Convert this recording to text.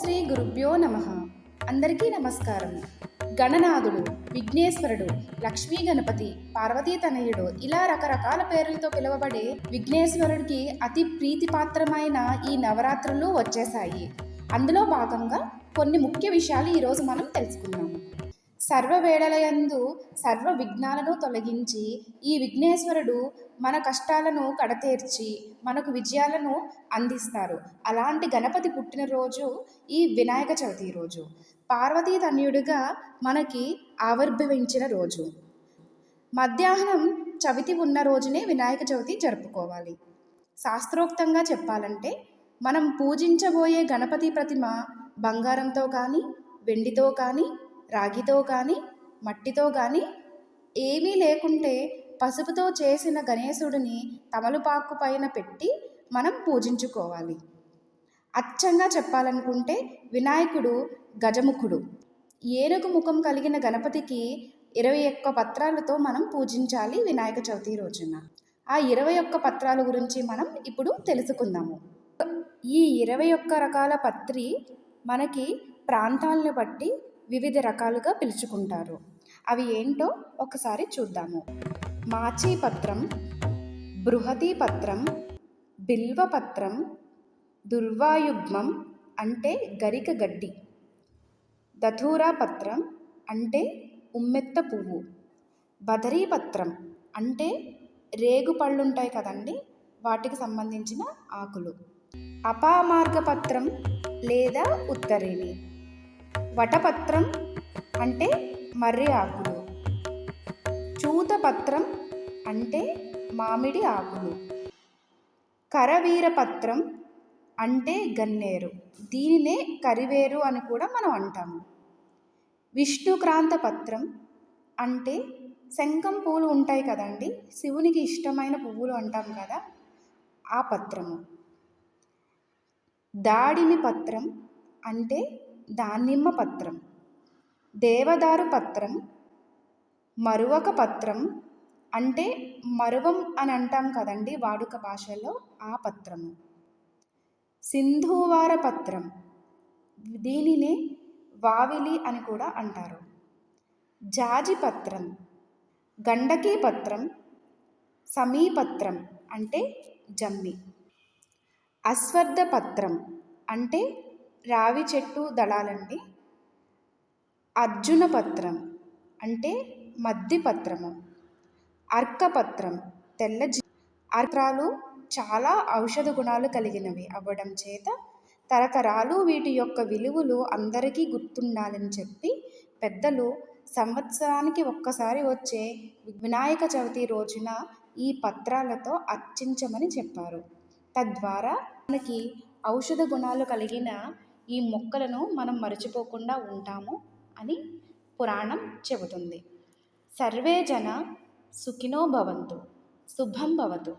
శ్రీ గురుభ్యో నమ. అందరికీ నమస్కారం. గణనాథుడు విఘ్నేశ్వరుడు లక్ష్మీ గణపతి పార్వతీ తనయుడు ఇలా రకరకాల పేర్లతో పిలువబడే విఘ్నేశ్వరుడికి అతి ప్రీతిపాత్రమైన ఈ నవరాత్రులు వచ్చేశాయి. అందులో భాగంగా కొన్ని ముఖ్య విషయాలు ఈరోజు మనం తెలుసుకుందాం. సర్వవేళలయందు సర్వ విఘ్నాలను తొలగించి ఈ విఘ్నేశ్వరుడు మన కష్టాలను కడతీర్చి మనకు విజయాలను అందిస్తారు. అలాంటి గణపతి పుట్టినరోజు ఈ వినాయక చవితి రోజు. పార్వతీ తన్యుడిగా మనకి ఆవిర్భవించిన రోజు. మధ్యాహ్నం చవితి ఉన్న రోజునే వినాయక చవితి జరుపుకోవాలి. శాస్త్రోక్తంగా చెప్పాలంటే మనం పూజించబోయే గణపతి ప్రతిమ బంగారంతో కానీ వెండితో కానీ రాగితో కానీ మట్టితో కానీ ఏమీ లేకుంటే పసుపుతో చేసిన గణేశుడిని తమలపాకు పైన పెట్టి మనం పూజించుకోవాలి. అచ్చంగా చెప్పాలనుకుంటే వినాయకుడు గజముఖుడు. ఏనుగు ముఖం కలిగిన గణపతికి ఇరవై ఒక్క పత్రాలతో మనం పూజించాలి వినాయక చవితి రోజున. ఆ ఇరవై ఒక్క పత్రాల గురించి మనం ఇప్పుడు తెలుసుకుందాము. ఈ ఇరవై ఒక్క రకాల పత్రి మనకి ప్రాంతాలను బట్టి వివిధ రకాలుగా పిలుచుకుంటారు. అవి ఏంటో ఒకసారి చూద్దాము. మాచీ పత్రం పత్రం బిల్వపత్రం దుర్వాయుగ్మం అంటే గరిక గడ్డి. దథూరా పత్రం అంటే ఉమ్మెత్త పువ్వు. బదరీ పత్రం అంటే రేగు పళ్ళుంటాయి కదండి వాటికి సంబంధించిన ఆకులు. అపామార్గ పత్రం లేదా ఉత్తరేణి. వటపత్రం అంటే మర్రి ఆకులు. చూతపత్రం అంటే మామిడి ఆకులు. కరవీరపత్రం అంటే గన్నేరు. దీనినే కరివేరు అని కూడా మనం అంటాము. విష్ణుక్రాంత పత్రం అంటే శంఖం పూలు ఉంటాయి కదండి శివునికి ఇష్టమైన పువ్వులు అంటాం కదా ఆ పత్రము. దాడిని పత్రం అంటే దానిమ్మ పత్రం దేవదారు పత్రం మరువక పత్రం అంటే మరువం అని అంటాం కదండి వాడుక భాషలో ఆ పత్రము. సింధువార పత్రం దీనినే వావిలి అని కూడా అంటారు. జాజి పత్రం గండకీ పత్రం సమీపత్రం అంటే జమ్మి. అశ్వర్థ పత్రం అంటే రావి చెట్టు దళాలండి. అర్జున పత్రం అంటే మద్ది పత్రము. అర్కపత్రం తెల్ల జి అర్కాలు చాలా ఔషధ గుణాలు కలిగినవి. అవ్వడం చేత తరతరాలు వీటి యొక్క విలువలు అందరికీ గుర్తుండాలని చెప్పి పెద్దలు సంవత్సరానికి ఒక్కసారి వచ్చే వినాయక చవితి రోజున ఈ పత్రాలతో అర్చించమని చెప్పారు. తద్వారా మనకి ఔషధ గుణాలు కలిగిన ఈ మొక్కలను మనం మరచిపోకుండా ఉంటాము అని పురాణం చెబుతుంది. సర్వే జన సుఖినో భవంతు. శుభం భవతు.